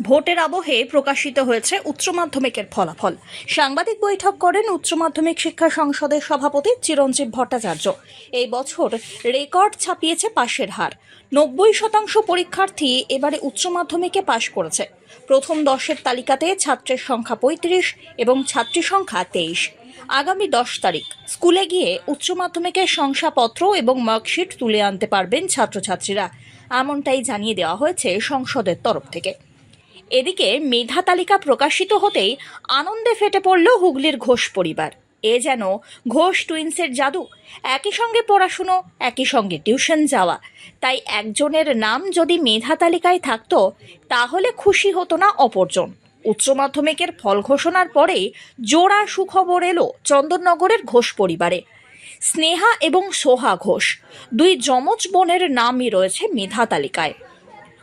ভোটের আবহে প্রকাশিত হয়েছে উচ্চ মাধ্যমিকের ফলাফল। সাংবাদিক বৈঠক করেন উচ্চ মাধ্যমিক শিক্ষা সংসদের সভাপতি চিরঞ্জীব ভট্টাচার্য। এই বছর রেকর্ড ছাপিয়েছে পাশের হার। নব্বই শতাংশ পরীক্ষার্থী এবারে উচ্চ মাধ্যমিকে পাশ করেছে। প্রথম দশের তালিকাতে ছাত্রের সংখ্যা পঁয়ত্রিশ এবং ছাত্রী সংখ্যা তেইশ। আগামী দশ তারিখ স্কুলে গিয়ে উচ্চ মাধ্যমিকের শংসাপত্র এবং মার্কশিট তুলে আনতে পারবেন ছাত্রছাত্রীরা। এমনটাই জানিয়ে দেওয়া হয়েছে সংসদের তরফ থেকে। এদিকে মেধা তালিকা প্রকাশিত হতেই আনন্দে ফেটে পড়ল হুগলির ঘোষ পরিবার। এ যেন ঘোষ টুইন্সের জাদু। একই সঙ্গে পড়াশুনো, একই সঙ্গে টিউশন যাওয়া। তাই একজনের নাম যদি মেধা তালিকায় থাকতো, তাহলে খুশি হতো না অপরজন। উচ্চ মাধ্যমিকের ফল ঘোষণার পরেই জোড়া সুখবর এলো চন্দননগরের ঘোষ পরিবারে। স্নেহা এবং সোহা ঘোষ, দুই যমজ বোনের নামই রয়েছে মেধা তালিকায়।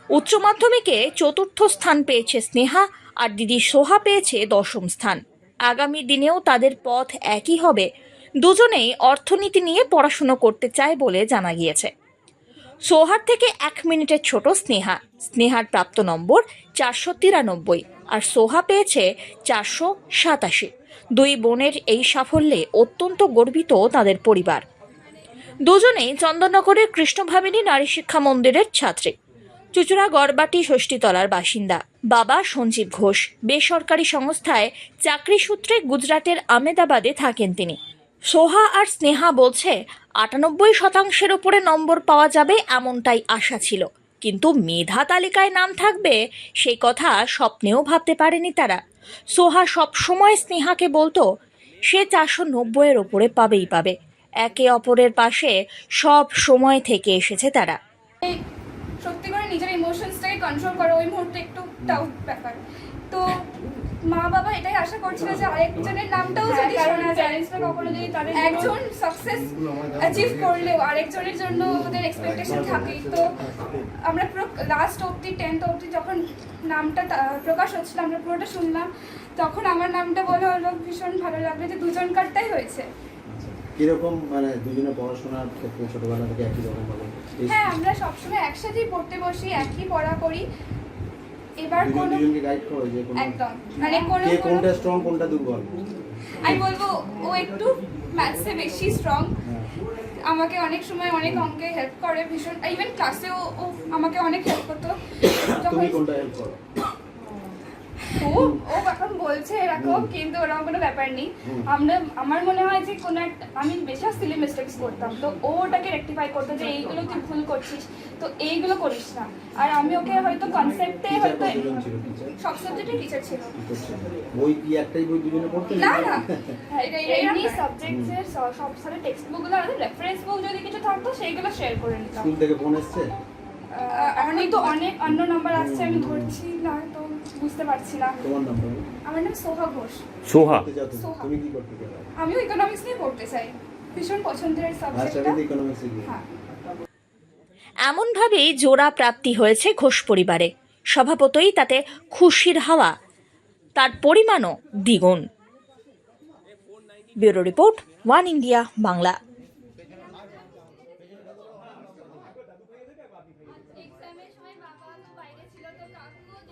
উচ্চ মাধ্যমিকে চতুর্থ স্থান পেয়েছে স্নেহা আর দিদি সোহা পেয়েছে দশম স্থান। আগামী দিনেও তাদের পথ একই হবে। দুজনেই অর্থনীতি নিয়ে পড়াশুনো করতে চায় বলে জানা গিয়েছে। সোহার থেকে এক মিনিটের ছোট স্নেহা। স্নেহার প্রাপ্ত নম্বর চারশো তিরানব্বই আর সোহা পেয়েছে চারশো সাতাশি। দুই বোনের এই সাফল্যে অত্যন্ত গর্বিত তাদের পরিবার। দুজনেই চন্দননগরের কৃষ্ণভাবিনী নারী শিক্ষা মন্দিরের ছাত্রী। চুচুড়া গড়বাটি ষষ্ঠীতলার বাসিন্দা। বাবা সঞ্জীব ঘোষ, বেসরকারি সংস্থায় চাকরি সূত্রে গুজরাটের আমেদাবাদে থাকেন তিনি। সোহা আর স্নেহা বলছে, আটানব্বই শতাংশের উপরে নম্বর পাওয়া যাবে এমনটাই আশা ছিল। কিন্তু মেধা তালিকায় নাম থাকবে সেই কথা স্বপ্নেও ভাবতে পারেনি তারা। সোহা সব সময় স্নেহাকে বলতো, সে চারশো নব্বইয়ের ওপরে পাবেই পাবে। একে অপরের পাশে সব সময় থেকে এসেছে তারা এই সত্যি করে নিজের ইমোশনসটাকে কন্ট্রোল করা ওই মুহূর্তে একটু টাউট ব্যাপার। তো মা বাবা এটাই আশা করছিল যে আরেকজনের নামটাও হ্যাঁ, যদি শোনা যায় কখনো যদি তাদের একজন সাকসেস অ্যাচিভ করলেও আরেকজনের জন্য ওদের এক্সপেকটেশন থাকে তো আমরা পুরো লাস্ট অবধি টেন্থ অবধি যখন নামটা প্রকাশ হচ্ছিল আমরা পুরোটা শুনলাম তখন আমার নামটা বলে হলো ভীষণ ভালো লাগল যে দুজনকারটাই হয়েছে। কীরকম মানে দুজনে পড়াশোনার ক্ষেত্রে ছোটবেলা থেকে একই রকম ভাবে হ্যাঁ আমরা সবসময় একসাথেই পড়তে বসি একই পড়া করি। এবার কোনো দুজনকে গাইড করো যে কোনো একদম। মানে কোনো কে কোনটা স্ট্রং কোনটা দুর্বল? আমি বলব ও একটু ম্যাথসে বেশি স্ট্রং হ্যাঁ। আমাকে অনেক সময় অনেক অঙ্কে হেল্প করে ভীষণ। ইভেন ক্লাসেও ও আমাকে অনেক হেল্প করতো। তুমি কোনটা হেল্প করো? ও ও এখন বলছে এরকম কিন্তু ওরকম কোনো ব্যাপার নেই। আমরা আমার মনে হয় যে কোনো একটা আমি বেশি সিলি মিস্টেক্স করতাম। তো ও ওটাকে রেকটিফাই করতো যে এইগুলো তুই ভুল করছিস তো এইগুলো করিস না। আর আমি ওকে হয়তো কনসেপ্টে হয়তো ছিল টিচার সব সাবজেক্টে টিচার ছিল। বই কি একটাই বই দুজনে পড়তে? না না। এমনি সাবজেক্টসের সব সালে টেক্সট বুকগুলো আর রেফারেন্স বুক যদি কিছু থাকতো সেইগুলো শেয়ার করে নিতাম। স্কুল থেকে ফোন এসছে? অনেক তো অনেক অন্য নাম্বার আসছে আমি ধরছি না তো বুঝতে পারছি না। তোমার নাম্বার আমার নাম সোহা ঘোষ। সোহা? তুমি? কি করতে চাও আমিও ইকোনমিক্স নিয়ে পড়তে চাই। ভীষণ পছন্দের আচ্ছা সাবজেক্টটা ইকোনমিক্স হ্যাঁ। এমনভাবেই জোড়া প্রাপ্তি হয়েছে ঘোষ পরিবারে। স্বভাবতই তাতে খুশির হাওয়া তার পরিমাণও দ্বিগুণ। Bureau report one India Bangla.